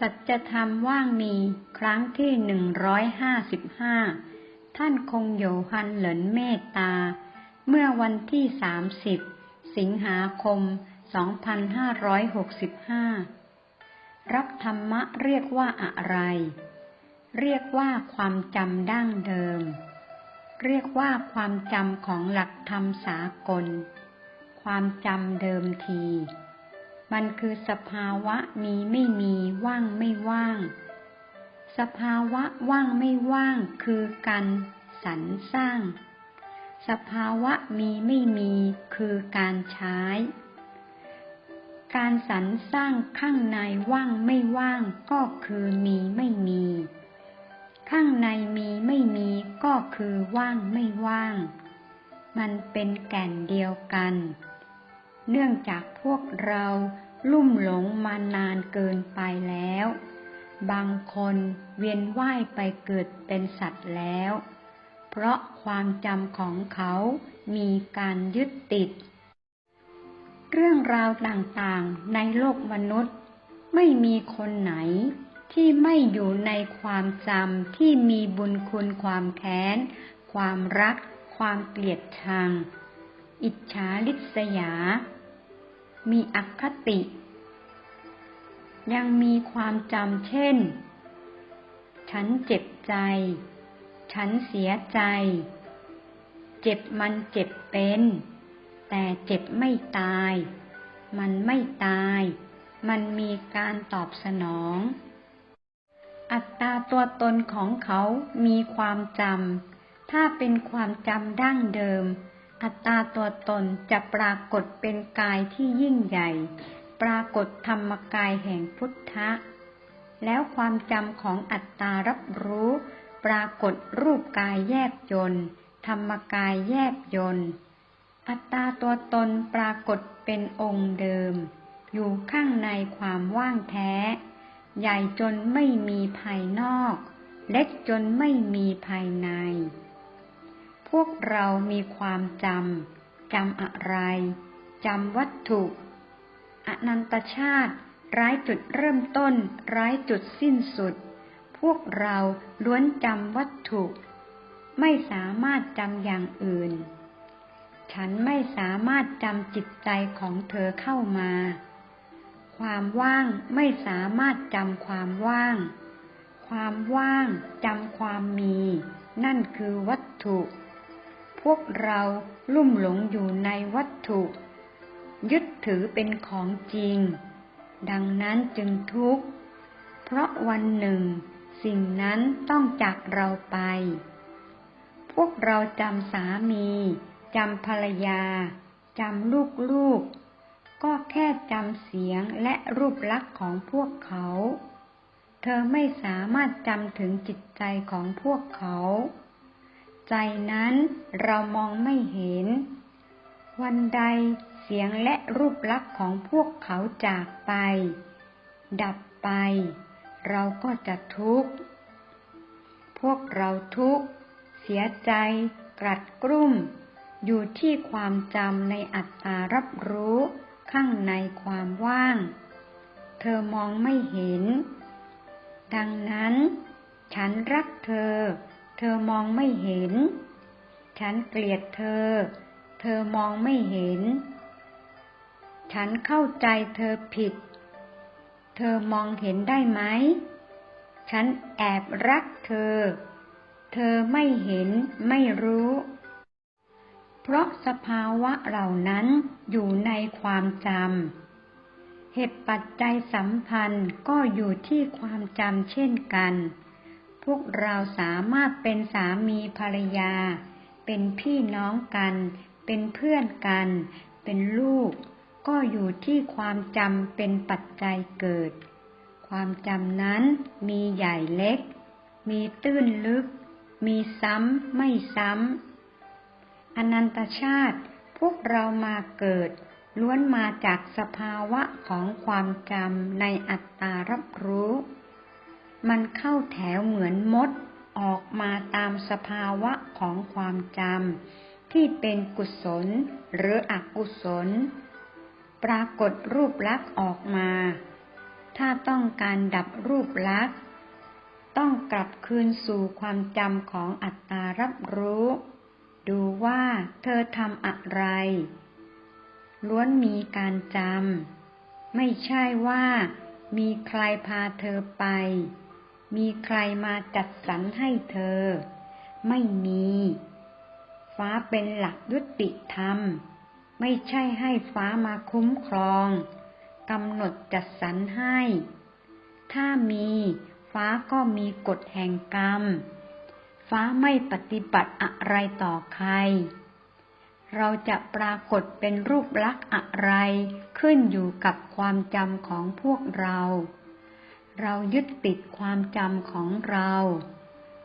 สัจธรรมว่างมีครั้งที่หนึ่งร้อยห้าสิบห้าท่านคงโยฮันเหลินเมตตา เมื่อวันที่สามสิบสิงหาคมสองพันห้าร้อยหกสิบห้ารับธรรมะเรียกว่าอะไร เรียกว่าความจำดั้งเดิม เรียกว่าความจำของหลักธรรมสากล ความจำเดิมที มันคือสภาวะมีไม่มีว่างไม่ว่าง สภาวะว่างไม่ว่างคือการสรรสร้าง สภาวะมีไม่มีคือการใช้ การสรรสร้างข้างในว่างไม่ว่างก็คือมีไม่มี ข้างในมีไม่มีก็คือว่างไม่ว่าง มันเป็นแก่นเดียวกัน เนื่องจากพวกเราลุ่มหลงมานานเกินไปแล้ว บางคนเวียนว่ายไปเกิดเป็นสัตว์แล้ว เพราะความจำของเขามีการยึดติด เรื่องราวต่างๆในโลกมนุษย์ ไม่มีคนไหนที่ไม่อยู่ในความจำที่มีบุญคุณความแค้น ความรัก ความเกลียดชัง อิจฉาลิษยา มีอคติ ยังมีความจำเช่น ฉันเจ็บใจ ฉันเสียใจ เจ็บมันเจ็บเป็น แต่เจ็บไม่ตาย มันไม่ตาย มันมีการตอบสนอง อัตราตัวตนของเขามีความจำถ้าเป็นความจำดั้งเดิม อัตราตัวตนจะปรากฏเป็นกายที่ยิ่งใหญ่ ปรากฏธรรมกายแห่งพุทธะ แล้วความจำของอัตตารับรู้ ปรากฏรูปกายแยบยนต์ธรรมกายแยบยนต์อัตตาตัวตนปรากฏเป็นองค์เดิม อยู่ข้างในความว่างแท้ ใหญ่จนไม่มีภายนอก เล็กจนไม่มีภายใน พวกเรามีความจำ จำอะไร จำวัตถุ อนันตชาติ ร้ายจุดเริ่มต้น ร้ายจุดสิ้นสุด พวกเราล้วนจำวัตถุ ไม่สามารถจำอย่างอื่น ฉันไม่สามารถจำจิตใจของเธอเข้ามา ความว่างไม่สามารถจำความว่าง ความว่างจำความมี นั่นคือวัตถุ วกเราลุ่มหลงอยู่ในวัตถุ ยึดถือเป็นของจริง ดังนั้นจึงทุกข์ เพราะวันหนึ่ง สิ่งนั้นต้องจากเราไป พวกเราจำสามีจำภรรยาจำลูกๆก็แค่จำเสียงและรูปลักษณ์ของพวกเขา เธอไม่สามารถจำถึงจิตใจของพวกเขา ใจนั้นเรามองไม่เห็น วันใดเสียงและรูปลักษณ์ของพวกเขาจากไป ดับไป เราก็จะทุกข์ พวกเราทุกข์ เสียใจ กรัดกรุ่ม อยู่ที่ความจำในอัตตารับรู้ข้างในความว่าง เธอมองไม่เห็น ดังนั้น ฉันรักเธอ เธอมองไม่เห็น ฉันเกลียดเธอ เธอมองไม่เห็น ฉันเข้าใจเธอผิด เธอมองเห็นได้ไหม ฉันแอบรักเธอ เธอไม่เห็นไม่รู้ เพราะสภาวะเหล่านั้นอยู่ในความจำเหตุปัจจัยสัมพันธ์ก็อยู่ที่ความจำเช่นกัน พวกเราสามารถเป็นสามีภรรยา เป็นพี่น้องกัน เป็นเพื่อนกัน เป็นลูก ก็อยู่ที่ความจำเป็นปัจจัยเกิด ความจำนั้นมีใหญ่เล็ก มีตื้นลึก มีซ้ำไม่ซ้ำ อนันตชาติพวกเรามาเกิด ล้วนมาจากสภาวะของความจำในอัตตารับรู้ มันเข้าแถวเหมือนมดออกมาตามสภาวะของความจำที่เป็นกุศลหรืออกุศล ปรากฏรูปลักษ์ออกมา ถ้าต้องการดับรูปลักษ์ต้องกลับคืนสู่ความจำของอัตตารับรู้ ดูว่าเธอทำอะไร ล้วนมีการจำ ไม่ใช่ว่ามีใครพาเธอไป มีใครมาจัดสรรให้เธอ ไม่มี ฟ้าเป็นหลักยุติธรรม ไม่ใช่ให้ฟ้ามาคุ้มครองกำหนดจัดสรรให้ ถ้ามีฟ้าก็มีกฎแห่งกรรม ฟ้าไม่ปฏิบัติอะไรต่อใคร เราจะปรากฏเป็นรูปลักษณ์อะไรขึ้นอยู่กับความจำของพวกเรา เรายึดติดความจำของเรา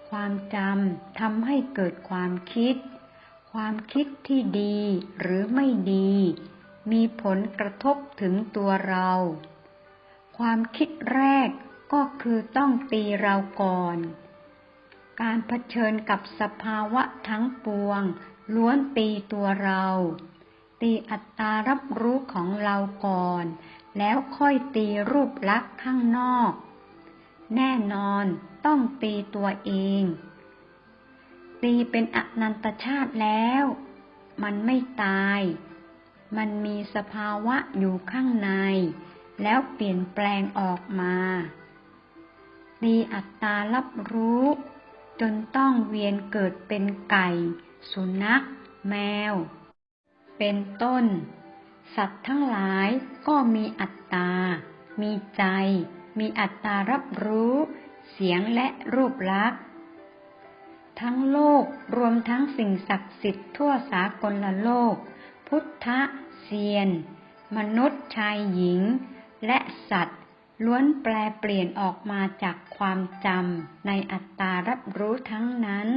ความจำทำให้เกิดความคิด ความคิดที่ดีหรือไม่ดี มีผลกระทบถึงตัวเรา ความคิดแรกก็คือต้องตีเราก่อน การเผชิญกับสภาวะทั้งปวง ล้วนตีตัวเรา ตีอัตตารับรู้ของเราก่อน แล้วค่อยตีรูปลักษณ์ข้างนอก แน่นอนต้องตีตัวเอง ตีเป็นอนันตชาติแล้ว มันไม่ตาย มันมีสภาวะอยู่ข้างใน แล้วเปลี่ยนแปลงออกมามีอัตตารับรู้ จนต้องเวียนเกิดเป็นไก่ สุนัข แมว เป็นต้น สัตว์ทั้งหลายก็มีอัตตา มีใจ มีอัตตารับรู้ เสียงและรูปลักษณ์ ทั้งโลกรวมทั้งสิ่งศักดิ์สิทธิ์ทั่วสากลโลก พุทธเซียน มนุษย์ชายหญิง และสัตว์ ล้วนแปลเปลี่ยนออกมาจากความจำในอัตตารับรู้ทั้งนั้น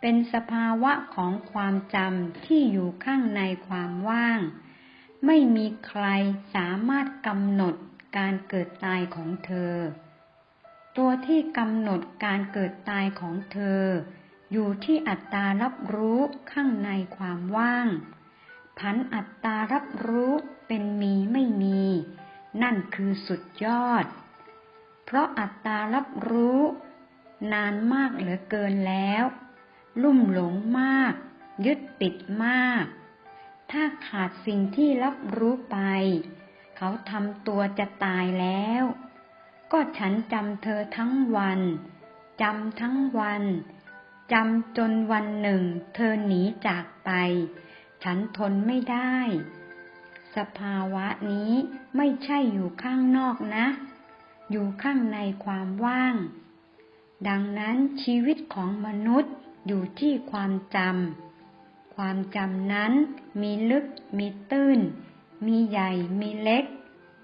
เป็นสภาวะของความจำที่อยู่ข้างในความว่าง ไม่มีใครสามารถกำหนดการเกิดตายของเธอ ตัวที่กำหนดการเกิดตายของเธอ อยู่ที่อัตตารับรู้ข้างในความว่าง ผันอัตตารับรู้เป็นมีไม่มี นั่นคือสุดยอด เพราะอัตตารับรู้ นานมากเหลือเกินแล้ว ลุ่มหลงมาก ยึดติดมาก ถ้าขาดสิ่งที่รับรู้ไป เขาทำตัวจะตายแล้ว ก็ฉันจำเธอทั้งวันจำทั้งวันจำจนวันหนึ่ง เธอหนีจากไป ฉันทนไม่ได้ สภาวะนี้ไม่ใช่อยู่ข้างนอกนะ อยู่ข้างในความว่าง ดังนั้นชีวิตของมนุษย์อยู่ที่ความจำ ความจำนั้น มีลึก มีตื้น มีใหญ่ มีเล็ก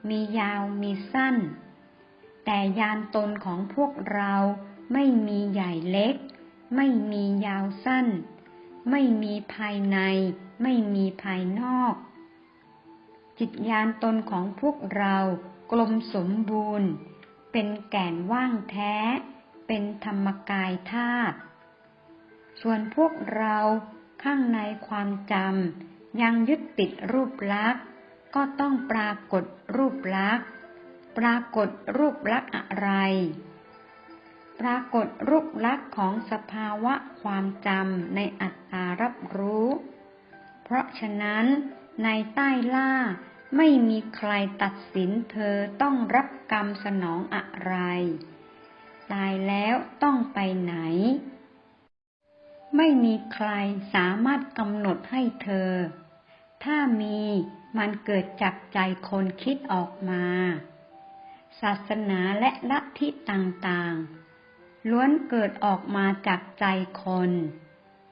มียาว มีสั้น แต่ยานตนของพวกเราไม่มีใหญ่เล็ก ไม่มียาวสั้น ไม่มีภายใน ไม่มีภายนอก จิตญาณตนของพวกเรากลมสมบูรณ์ เป็นแก่นว่างแท้ เป็นธรรมกายธาตุส่วนพวกเรา ข้างในความจำยังยึดติดรูปลักษณ์ ก็ต้องปรากฏรูปลักษณ์ ปรากฏรูปลักษณ์อะไร ปรากฏรูปลักษณ์ของสภาวะความจำในอัตตารับรู้ เพราะฉะนั้นในใต้ล่าไม่มีใครตัดสินเธอต้องรับกรรมสนองอะไร ตายแล้วต้องไปไหน ไม่มีใครสามารถกำหนดให้เธอ ถ้ามีมันเกิดจากใจคนคิดออกมา ศาสนาและลัทธิต่างๆ ล้วนเกิดออกมาจากใจคน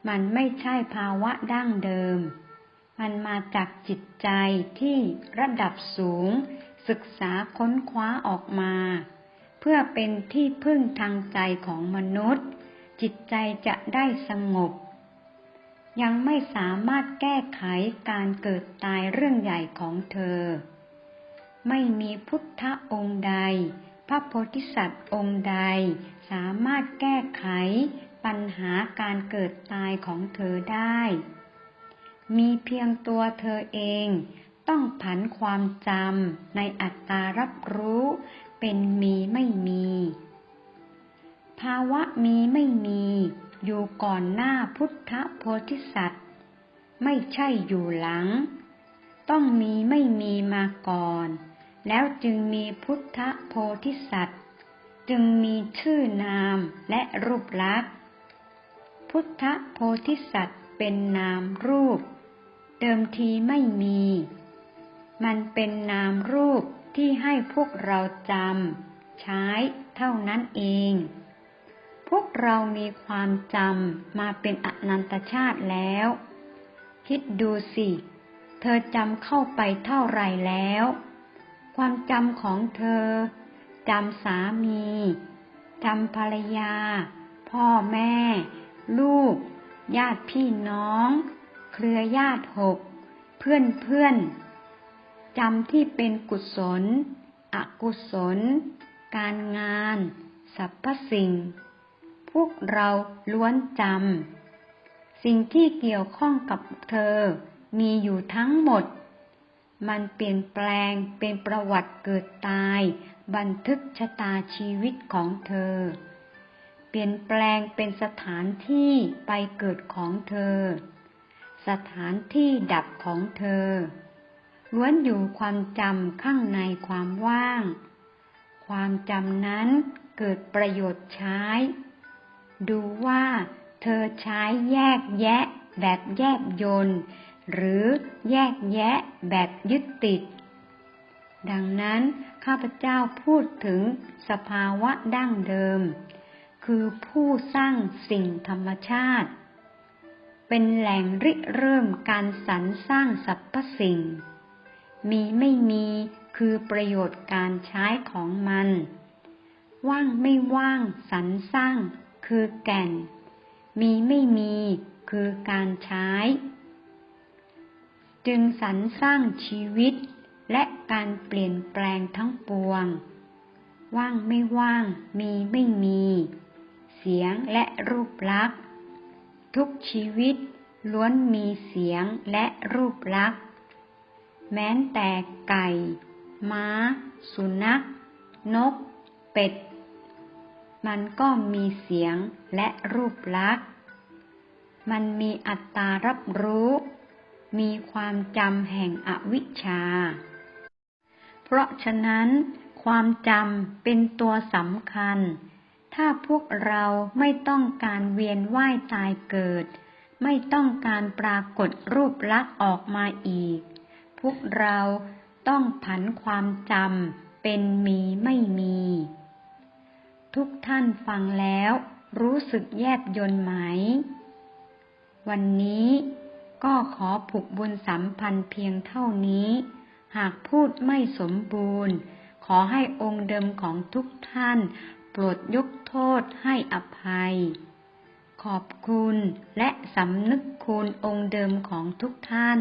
มันไม่ใช่ภาวะดั้งเดิม มันมาจากจิตใจที่ระดับสูง ศึกษาค้นคว้าออกมา เพื่อเป็นที่พึ่งทางใจของมนุษย์ จิตใจจะได้สงบ ยังไม่สามารถแก้ไขการเกิดตายเรื่องใหญ่ของเธอ ไม่มีพุทธองค์ใด พระโพธิสัตว์องค์ใด สามารถแก้ไขปัญหาการเกิดตายของเธอได้ มีเพียงตัวเธอเองต้องผันความจำในอัตตารับรู้เป็นมีไม่มี ภาวะมีไม่มี อยู่ก่อนหน้าพุทธโพธิสัตว์ ไม่ใช่อยู่หลัง ต้องมีไม่มีมาก่อน แล้วจึงมีพุทธโพธิสัตว์ จึงมีชื่อนามและรูปลักษณ์ พุทธโพธิสัตว์เป็นนามรูป เดิมทีไม่มี มันเป็นนามรูปที่ให้พวกเราจำใช้เท่านั้นเอง พวกเรามีความจำมาเป็นอนันตชาติแล้ว คิดดูสิ เธอจำเข้าไปเท่าไรแล้ว ความจำของเธอจำสามีจำภรรยา พ่อแม่ ลูก ญาติพี่น้อง เครือญาติหก เพื่อนเพื่อนจำที่เป็นกุศล อกุศล การงาน สรรพสิ่ง วกเราล้วนจำสิ่งที่เกี่ยวข้องกับเธอมีอยู่ทั้งหมด มันเปลี่ยนแปลงเป็นประวัติเกิดตาย บันทึกชะตาชีวิตของเธอ เปลี่ยนแปลงเป็นสถานที่ไปเกิดของเธอ สถานที่ดับของเธอ ล้วนอยู่ความจำข้างในความว่าง ความจำนั้นเกิดประโยชน์ใช้ ดูว่าเธอใช้แยกแยะแบบแยบยนต์หรือแยกแยะแบบยึดติด ดังนั้นข้าพเจ้าพูดถึงสภาวะดั้งเดิม คือผู้สร้างสิ่งธรรมชาติ เป็นแหล่งริเริ่มการสรรสร้างสรรพสิ่ง มีไม่มีคือประโยชน์การใช้ของมัน ว่างไม่ว่างสรรสร้าง คือแก่น มีไม่มีคือการใช้ จึงสรรสร้างชีวิตและการเปลี่ยนแปลงทั้งปวง ว่างไม่ว่าง มีไม่มี เสียงและรูปลักษณ์ ทุกชีวิตล้วนมีเสียงและรูปลักษณ์ แม้แต่ไก่ ม้า สุนัข นก เป็ด มันก็มีเสียงและรูปลักษณ์ มันมีอัตตารับรู้ มีความจำแห่งอวิชชา เพราะฉะนั้นความจำเป็นตัวสำคัญ ถ้าพวกเราไม่ต้องการเวียนว่ายตายเกิด ไม่ต้องการปรากฏรูปลักษณ์ออกมาอีก พวกเราต้องผันความจำเป็นมีไม่มี ทุกท่านฟังแล้วรู้สึกแยบยนไหม วันนี้ก็ขอผูกบุญสัมพันธ์เพียงเท่านี้ หากพูดไม่สมบูรณ์ ขอให้องค์เดิมของทุกท่านโปรดยกโทษให้อภัย ขอบคุณและสำนึกคุณองค์เดิมของทุกท่าน